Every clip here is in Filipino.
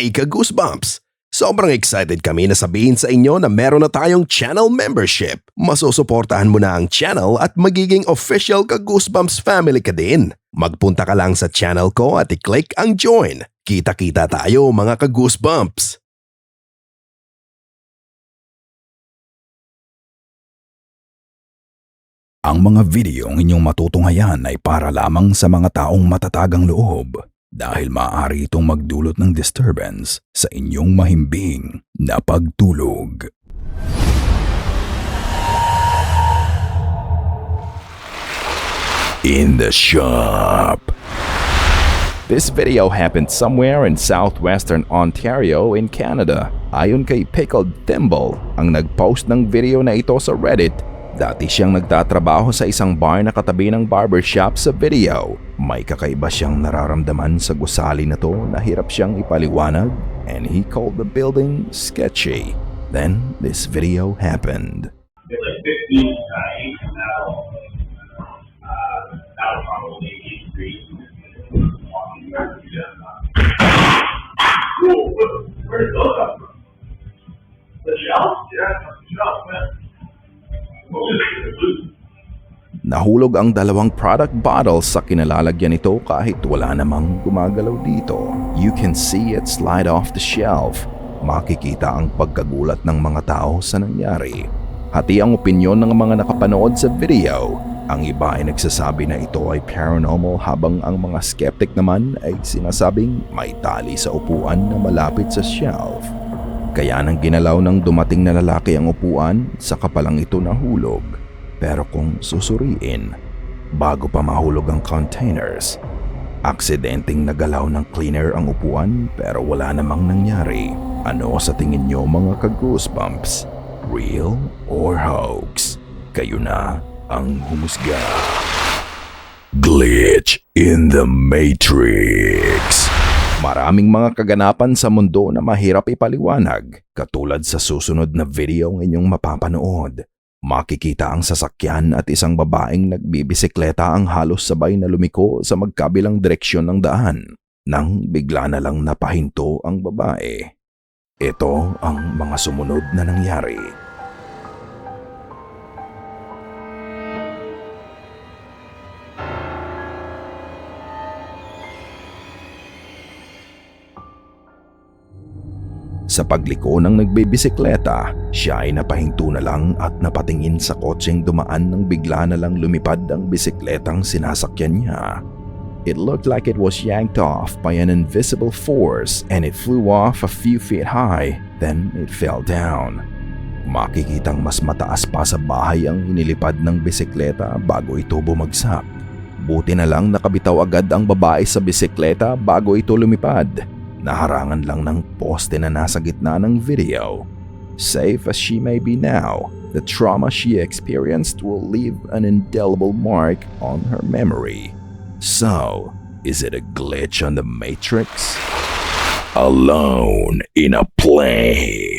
Hey ka-goosebumps! Sobrang excited kami na sabihin sa inyo na meron na tayong channel membership. Masusuportahan mo na ang channel at magiging official ka-goosebumps family ka din. Magpunta ka lang sa channel ko at i-click ang join. Kita-kita tayo mga ka-goosebumps! Ang mga videong inyong matutunghayan ay para lamang sa mga taong matatagang loob dahil maaari itong magdulot ng disturbance sa inyong mahimbing na pagtulog. In the shop. This video happened somewhere in southwestern Ontario in Canada. Ayon kay Pickled Thimble, ang nag-post ng video na ito sa Reddit, dati siyang nagtatrabaho sa isang bar na katabi ng barbershop sa video. May kakaiba siyang nararamdaman sa gusali na to na hirap siyang ipaliwanag and he called the building sketchy. Then this video happened. It's like 15 uh, now. Uh, now probably 8th Street. To the, uh, Whoa, where did those come from? The shelf? Yeah, the shelf, man. What was it? Nahulog ang dalawang product bottles sa kinalalagyan nito kahit wala namang gumagalaw dito. You can see it slide off the shelf. Makikita ang pagkagulat ng mga tao sa nangyari. Hati ang opinyon ng mga nakapanood sa video. Ang iba ay nagsasabi na ito ay paranormal habang ang mga skeptic naman ay sinasabing may tali sa upuan na malapit sa shelf. Kaya nang ginalaw ng dumating na lalaki ang upuan, saka palang ito nahulog. Pero kung susuriin, bago pa mahulog ang containers, aksidenteng nagalaw ng cleaner ang upuan pero wala namang nangyari. Ano sa tingin nyo mga ka-goosebumps? Real or hoax? Kayo na ang humusga. Glitch in the Matrix. Maraming mga kaganapan sa mundo na mahirap ipaliwanag, katulad sa susunod na video ng inyong mapapanood. Makikita ang sasakyan at isang babaeng nagbibisikleta ang halos sabay na lumiko sa magkabilang direksyon ng daan, nang bigla na lang napahinto ang babae. Ito ang mga sumunod na nangyari. Sa pagliko ng nagbibisikleta, siya ay napahinto na lang at napatingin sa kotseng dumaan nang bigla na lang lumipad ang bisikletang sinasakyan niya. It looked like it was yanked off by an invisible force and it flew off a few feet high, then it fell down. Makikitang mas mataas pa sa bahay ang inilipad ng bisikleta bago ito bumagsak. Buti na lang nakabitaw agad ang babae sa bisikleta bago ito lumipad naharangan lang ng poste na nasa gitna ng video. Safe as she may be now, the trauma she experienced will leave an indelible mark on her memory. So, is it a glitch on the Matrix? Alone in a plane.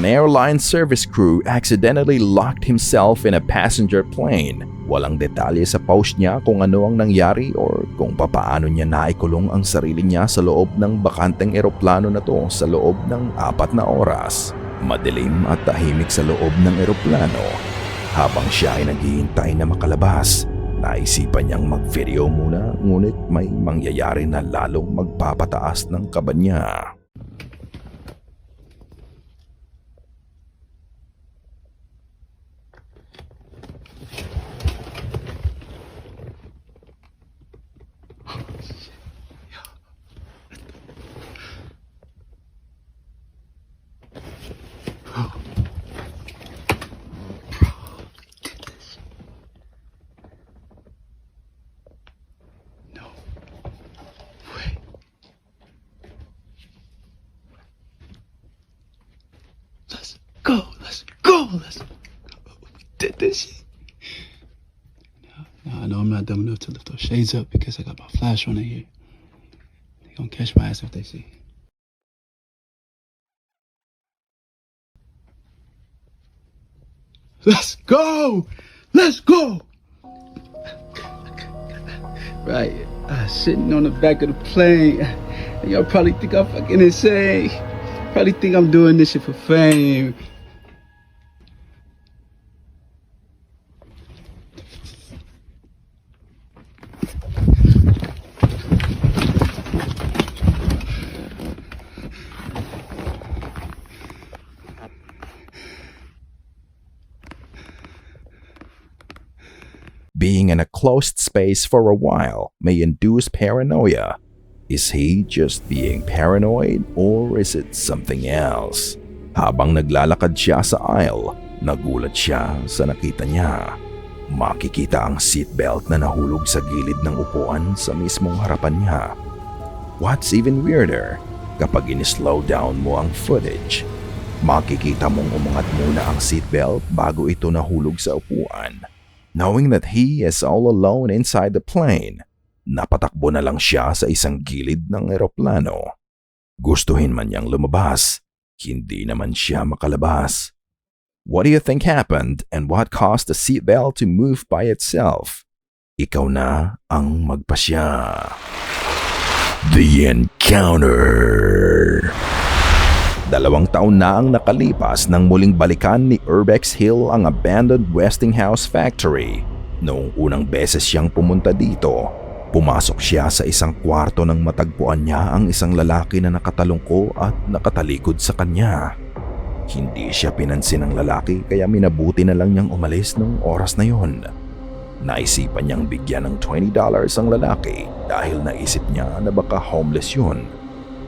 An airline service crew accidentally locked himself in a passenger plane. Walang detalye sa post niya kung ano ang nangyari or kung papaano niya naikulong ang sarili niya sa loob ng bakanteng eroplano na to sa loob ng apat na oras. Madilim at tahimik sa loob ng eroplano. Habang siya ay naghihintay na makalabas, naisipan niyang mag-video muna ngunit may mangyayari na lalong magpapataas ng kaba niya. Let's. We did this shit. No, no, I know I'm not dumb enough to lift those shades up because I got my flash on in here. They gonna catch my ass if they see. Let's go. Let's go. Right. Uh, sitting on the back of the plane. Y'all probably think I'm fucking insane. Probably think I'm doing this shit for fame. In a closed space for a while may induce paranoia. Is he just being paranoid or is it something else? Habang naglalakad siya sa aisle, nagulat siya sa nakita niya. Makikita ang seatbelt na nahulog sa gilid ng upuan sa mismong harapan niya. What's even weirder, kapag in-slow down mo ang footage, makikita mong umangat muna ang seatbelt bago ito nahulog sa upuan. Knowing that he is all alone inside the plane, napatakbo na lang siya sa isang gilid ng eroplano. Gustuhin man niyang lumabas, hindi naman siya makalabas. What do you think happened and what caused the seatbelt to move by itself? Ikaw na ang magpasya. The Encounter Dalawang taon na ang nakalipas nang muling balikan ni Urbex Hill ang abandoned Westinghouse factory. Noong unang beses siyang pumunta dito, pumasok siya sa isang kwarto nang matagpuan niya ang isang lalaki na nakatalungko at nakatalikod sa kanya. Hindi siya pinansin ng lalaki kaya minabuti na lang niyang umalis noong oras na yon. Naisipan niyang bigyan ng $20 ang lalaki dahil naisip niya na baka homeless yun.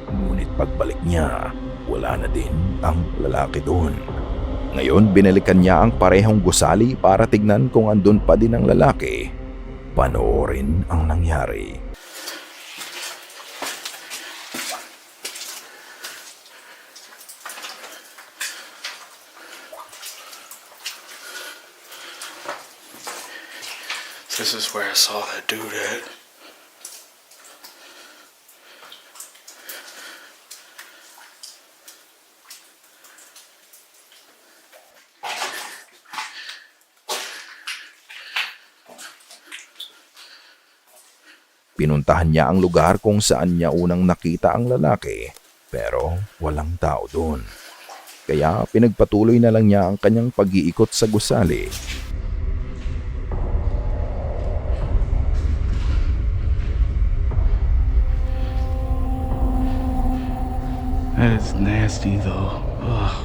Ngunit pagbalik niya, wala na din ang lalaki doon. Ngayon binalikan niya ang parehong gusali para tignan kung andun pa din ang lalaki. Panoorin ang nangyari. This is where I saw that dude at. Pinuntahan niya ang lugar kung saan niya unang nakita ang lalaki pero walang tao doon. Kaya pinagpatuloy na lang niya ang kanyang pag-iikot sa gusali. That is nasty though. Ugh.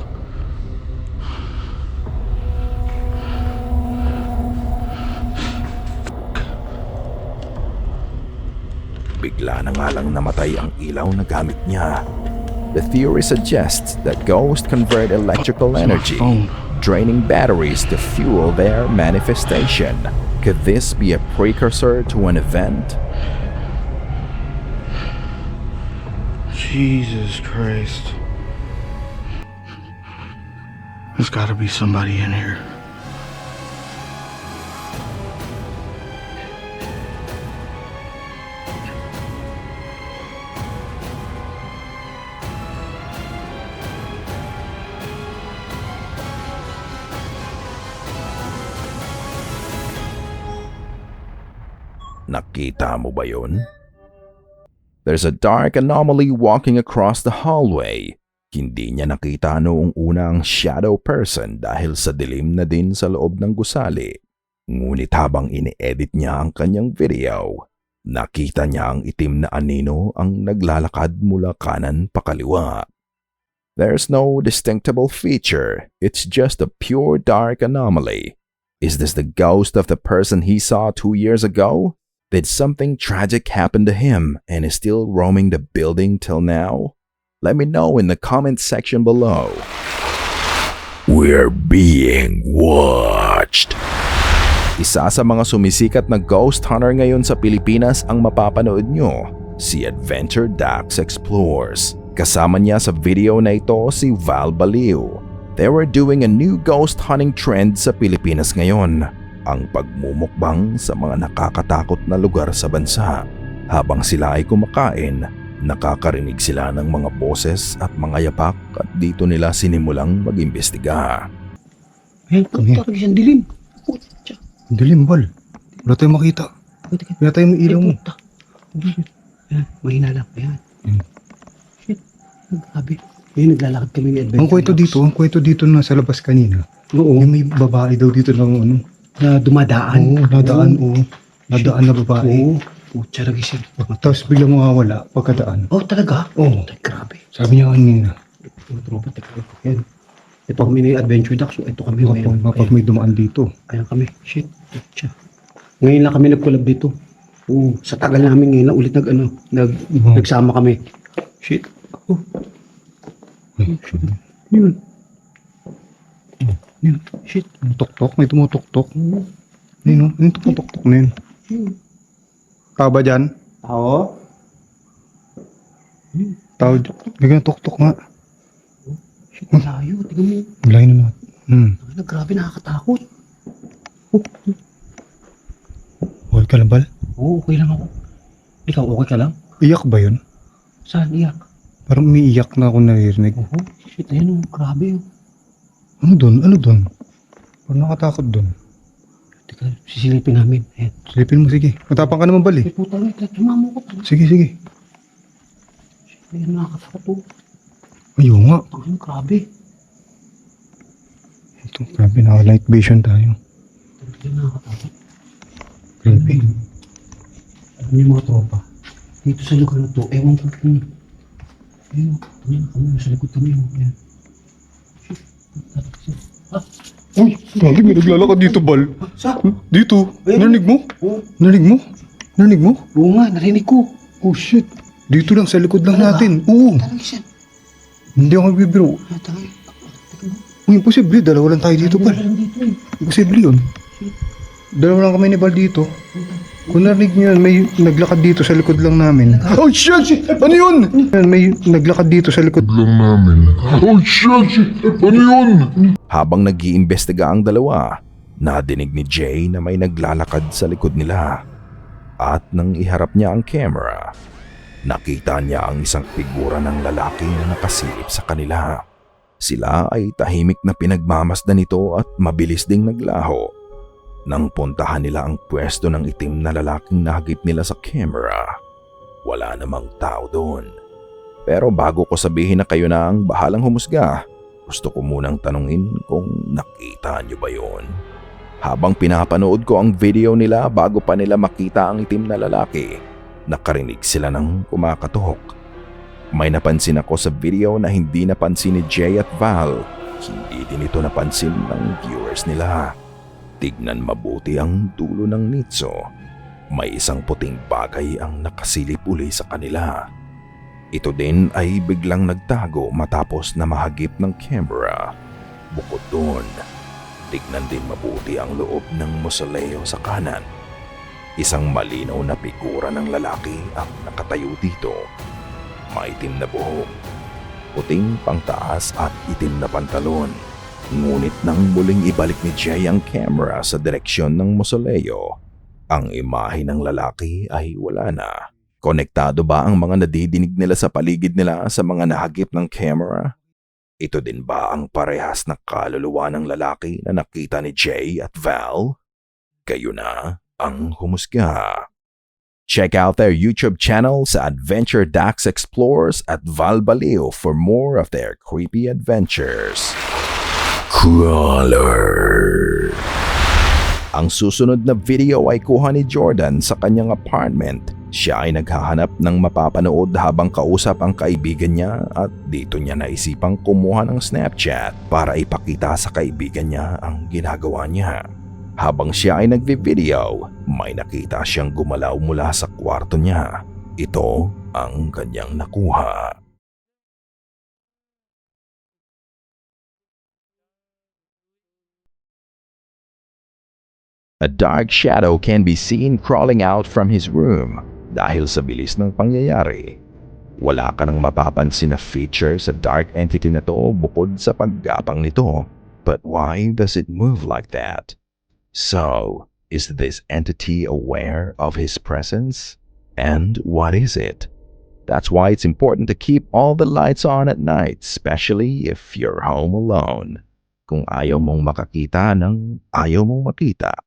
Bigla na nga lang namatay ang ilaw na gamit niya. The theory suggests that ghosts convert electrical energy, draining batteries to fuel their manifestation. Could this be a precursor to an event? Jesus Christ. There's gotta be somebody in here. Nakita mo ba yun? There's a dark anomaly walking across the hallway. Hindi niya nakita noong una ang shadow person dahil sa dilim na din sa loob ng gusali. Ngunit habang ini-edit niya ang kanyang video, nakita niya ang itim na anino ang naglalakad mula kanan pakaliwa. There's no distinctable feature, it's just a pure dark anomaly. Is this the ghost of the person he saw two years ago? Did something tragic happen to him and is still roaming the building till now? Let me know in the comment section below. We're being watched. Isa sa mga sumisikat na ghost hunter ngayon sa Pilipinas ang mapapanood nyo, si Adventure Dax Explores. Kasama niya sa video na ito si Val Baliw. They were doing a new ghost hunting trend sa Pilipinas ngayon ang pagmumukbang sa mga nakakatakot na lugar sa bansa. Habang sila ay kumakain, nakakarinig sila ng mga boses at mga yapak at dito nila sinimulang mag-imbestiga. Eh, puta ka dyan, dilim. Dilim, bal. Wala tayong makita. Wala tayong ilaw mo. Puta. Ayan, mahina lang. Ayan. Shit. Grabe. Ngayon naglalakad kami ni Adventure Ang kwento dito, ang kwento dito na sa labas kanina. Oo. Yung may babae daw dito ng ano. Na dumadaan. Oo, nadaan, oo. Nadaan na babae. Oo. Putya lagi siya. Tapos biglang mawawala pagkadaan. Oh, talaga? Oo. Ay, grabe. Sabi niya kanina, Mga tropa, teka. Yan. Ito kami ni Adventure Ducks. So, ito kami kapag, ngayon. kapag may dumaan dito. Ayan kami. Shit. Putya. Ngayon lang kami nag-collab dito. Oo. Sa tagal namin ngayon lang ulit nag, ano, nag, nagsama kami. Shit. Oh. Shit. Yun. Yun, Shit. yung tuktok, may tumutuktok. Oo. Yun, oh, yung tumutuktok na yun. Tao ba dyan? Tao? Tao, bigyan tuktok nga. Shit, malayo. Tingnan mo. Wala na natin. Hmm. Ano, grabe, nakakatakot. Okay ka lang, Bal? Oo, okay lang ako. Ikaw, okay ka lang? Iyak ba yun? Saan iyak? Parang umiiyak na ako naririnig. Oo. Shit, ayun, oh, grabe. oh. Ano dun? Ano dun? Parang nakatakot dun. Teka, sisilipin namin. Ayan. Silipin mo, sige. Matapang ka naman, Bal eh. Ay, puta, wait, tumamo ko. Sige, sige. Ayan, nakakatakot to. Ayun nga. Tangin, grabe. Ito, grabe, naka-light vision tayo. Tangin, nakakatakot. Grabe. Alam niyo mga tropa, dito sa lugar na to, ewan ko kung... Ayun, tangin, kami, nasa likod kami. oh. Ayan. Shit, tatakot siya. Ah, Uy, grabe, may naglalakad dito, Bal. sa? Dito. Ayun. Narinig mo? Oo, Narinig mo? Narinig mo? oo nga, narinig ko. Oh, shit. Dito lang, sa likod lang Talaga? natin. Oo. Talaga siya. Hindi ako nagbibiro. Ah, mo. Uy, imposible. Dalawa lang tayo dito, Bal. dito eh. Imposible yun. Dalawa lang kami ni Bal dito. Kung narinig nyo yun, may naglakad dito sa likod lang namin. Oh, shit! shit. Ano yun? May naglakad dito sa likod. Habang nag-iimbestiga ang dalawa, nadinig ni Jay na may naglalakad sa likod nila. At nang iharap niya ang camera, nakita niya ang isang figura ng lalaki na nakasilip sa kanila. Sila ay tahimik na pinagmamasdan nito at mabilis ding naglaho. Nang puntahan nila ang pwesto ng itim na lalaking nahagip nila sa camera, wala namang tao doon. Pero bago ko sabihin na kayo na ang bahalang humusga, gusto ko munang tanungin kung nakita niyo ba yon. Habang pinapanood ko ang video nila bago pa nila makita ang itim na lalaki, nakarinig sila ng kumakatok. May napansin ako sa video na hindi napansin ni Jay at Val. Hindi din ito napansin ng viewers nila. Tignan mabuti ang dulo ng nitso. May isang puting bagay ang nakasilip uli sa kanila. Ito din ay biglang nagtago matapos na mahagip ng camera. Bukod doon, tignan din mabuti ang loob ng mausoleo sa kanan. Isang malinaw na figura ng lalaki ang nakatayo dito. Maitim na buhok, puting pangtaas at itim na pantalon. Ngunit nang muling ibalik ni Jay ang camera sa direksyon ng mausoleo, ang imahe ng lalaki ay wala na. Konektado ba ang mga nadidinig nila sa paligid nila sa mga nahagip ng camera? Ito din ba ang parehas na kaluluwa ng lalaki na nakita ni Jay at Val? Kayo na ang humusga. Check out their YouTube channel sa Adventure Dax Explores at Val Baleo for more of their creepy adventures. Crawler Ang susunod na video ay kuha ni Jordan sa kanyang apartment. Siya ay naghahanap ng mapapanood habang kausap ang kaibigan niya at dito niya naisipang kumuha ng Snapchat para ipakita sa kaibigan niya ang ginagawa niya. Habang siya ay nagvi-video, may nakita siyang gumalaw mula sa kwarto niya. Ito ang kanyang nakuha. A dark shadow can be seen crawling out from his room dahil sa bilis ng pangyayari. Wala ka nang mapapansin na feature sa dark entity na to bukod sa paggapang nito. But why does it move like that? So, is this entity aware of his presence? And what is it? That's why it's important to keep all the lights on at night, especially if you're home alone. Kung ayaw mong makakita ng ayaw mong makita.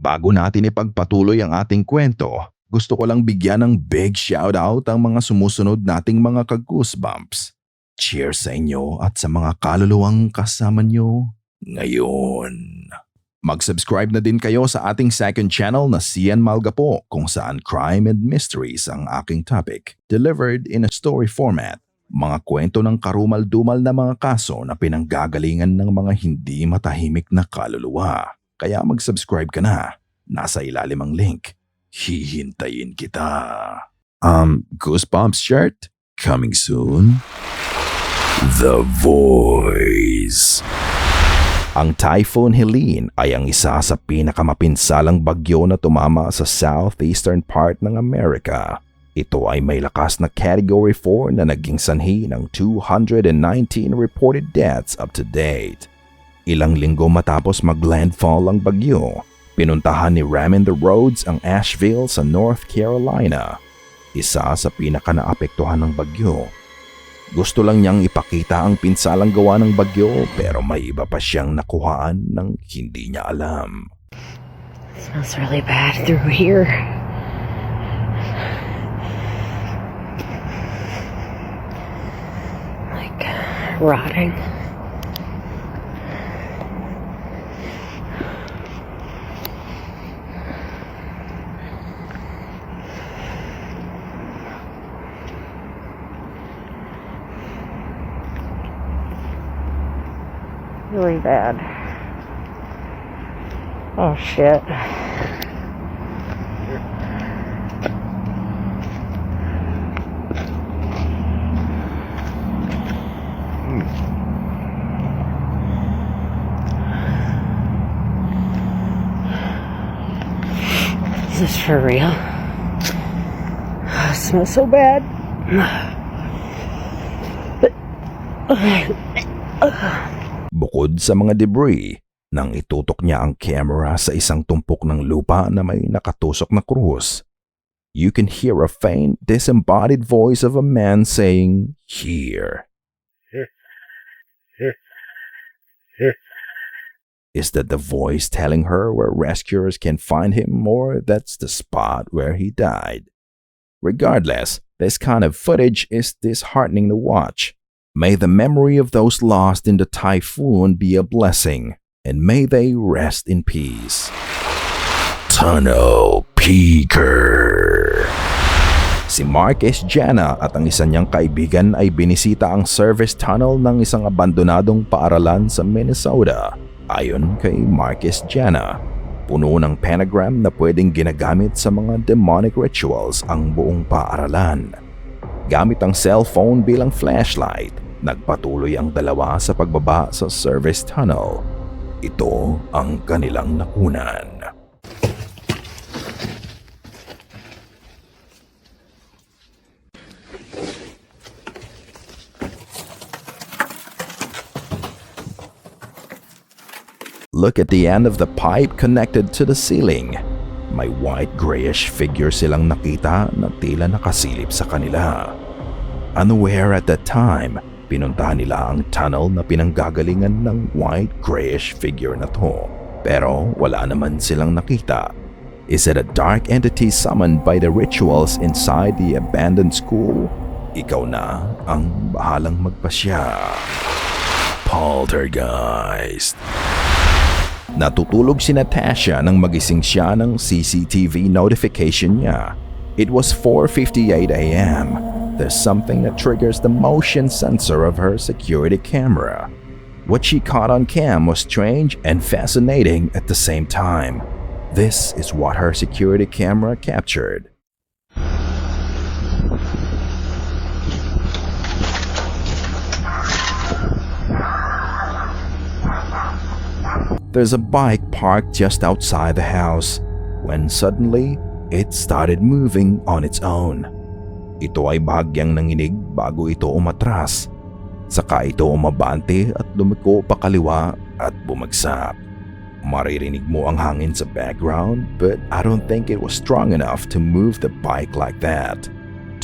Bago natin ipagpatuloy ang ating kwento, Gusto ko lang bigyan ng big shoutout ang mga sumusunod nating mga ka-goosebumps. Cheers sa inyo at sa mga kaluluwang kasama nyo ngayon. Mag-subscribe na din kayo sa ating second channel na CN Malgapo kung saan crime and mysteries ang aking topic delivered in a story format. Mga kwento ng karumal-dumal na mga kaso na pinanggagalingan ng mga hindi matahimik na kaluluwa. Kaya mag-subscribe ka na. Nasa ilalim ang link. Hihintayin kita. Um, Goosebumps shirt? Coming soon? The Voice. Ang Typhoon Helene ay ang isa sa pinakamapinsalang bagyo na tumama sa southeastern part ng Amerika. Ito ay may lakas na Category 4 na naging sanhi ng 219 reported deaths up to date. Ilang linggo matapos mag-landfall ang bagyo, pinuntahan ni Ramin the Roads ang Asheville sa North Carolina, isa sa pinaka naapektuhan ng bagyo. Gusto lang niyang ipakita ang pinsalang gawa ng bagyo pero may iba pa siyang nakuhaan ng hindi niya alam. smells really bad through here. Like rotting. Really bad. Oh shit. Is this for real? it smells so bad. Bukod sa mga debris, nang itutok niya ang camera sa isang tumpok ng lupa na may nakatusok na krus, you can hear a faint, disembodied voice of a man saying, Here. Is that the voice telling her where rescuers can find him or that's the spot where he died? Regardless, this kind of footage is disheartening to watch. May the memory of those lost in the typhoon be a blessing, and may they rest in peace. Tunnel Peaker Si Mark S. Jana at ang isa niyang kaibigan ay binisita ang service tunnel ng isang abandonadong paaralan sa Minnesota. Ayon kay Mark S. Jana, puno ng pentagram na pwedeng ginagamit sa mga demonic rituals ang buong paaralan. Gamit ang cellphone bilang flashlight, nagpatuloy ang dalawa sa pagbaba sa service tunnel. Ito ang kanilang nakunan. Look at the end of the pipe connected to the ceiling. May white grayish figure silang nakita na tila nakasilip sa kanila. Unaware at that time, pinuntahan nila ang tunnel na pinanggagalingan ng white grayish figure na to. Pero wala naman silang nakita. Is it a dark entity summoned by the rituals inside the abandoned school? Ikaw na ang bahalang magpasya. Poltergeist. Natutulog si Natasha nang magising siya ng CCTV notification niya. It was 4.58 a.m. There's something that triggers the motion sensor of her security camera. What she caught on cam was strange and fascinating at the same time. This is what her security camera captured. There's a bike parked just outside the house when suddenly it started moving on its own. Ito ay bahagyang nanginig bago ito umatras. Saka ito umabante at lumiko pa kaliwa at bumagsak. Maririnig mo ang hangin sa background but I don't think it was strong enough to move the bike like that.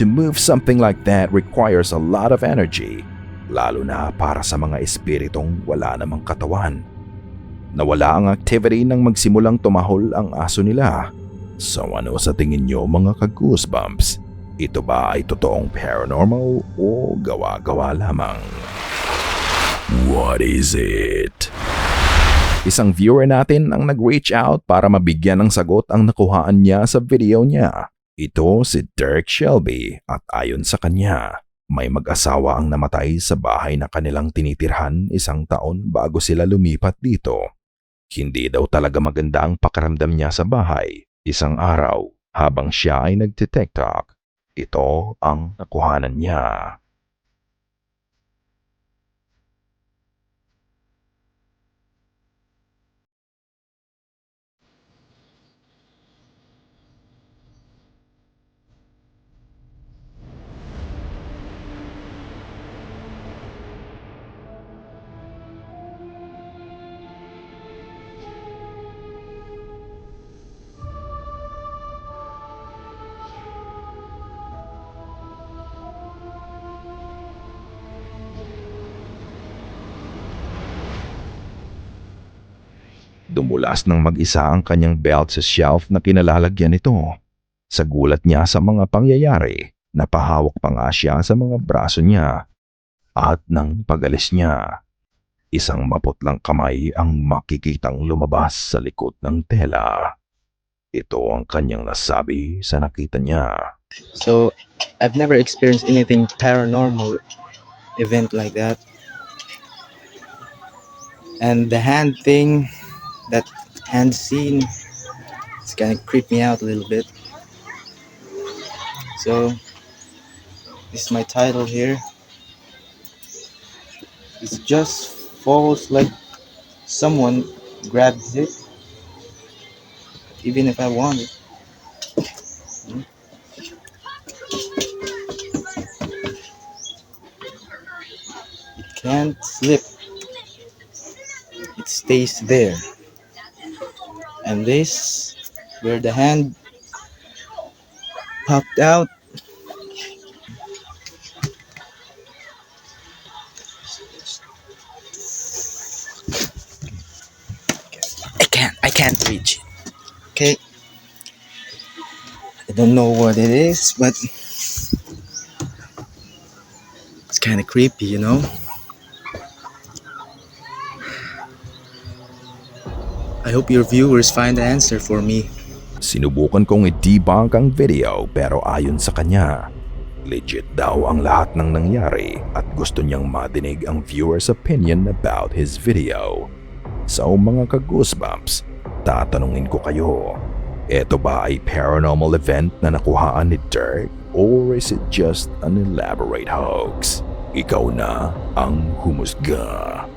To move something like that requires a lot of energy, lalo na para sa mga espiritong wala namang katawan. Nawala ang activity nang magsimulang tumahol ang aso nila. So ano sa tingin nyo mga ka-goosebumps? Ito ba ay totoong paranormal o gawa-gawa lamang? What is it? Isang viewer natin ang nag-reach out para mabigyan ng sagot ang nakuhaan niya sa video niya. Ito si Dirk Shelby at ayon sa kanya, may mag-asawa ang namatay sa bahay na kanilang tinitirhan isang taon bago sila lumipat dito. Hindi daw talaga maganda ang pakiramdam niya sa bahay. Isang araw, habang siya ay nagtitiktok, ito ang nakuhanan niya. Dumulas ng mag-isa ang kanyang belt sa shelf na kinalalagyan nito. Sa gulat niya sa mga pangyayari, napahawak pa nga siya sa mga braso niya. At nang pagalis niya, isang maputlang kamay ang makikitang lumabas sa likod ng tela. Ito ang kanyang nasabi sa nakita niya. So I've never experienced anything paranormal event like that. And the hand thing, that hand scene, it's kind of creep me out a little bit. So this is my title here. It just falls like someone grabs it, even if I want it. It can't slip. It stays there. And this, where the hand popped out, I can't, I can't reach it. Okay. I don't know what it is, but it's kind of creepy, you know? Hope your viewers find the answer for me. Sinubukan kong i-debunk ang video pero ayon sa kanya, legit daw ang lahat ng nangyari at gusto niyang madinig ang viewer's opinion about his video. So mga ka-goosebumps, tatanungin ko kayo, eto ba ay paranormal event na nakuhaan ni Dirk or is it just an elaborate hoax? Ikaw na ang humusga.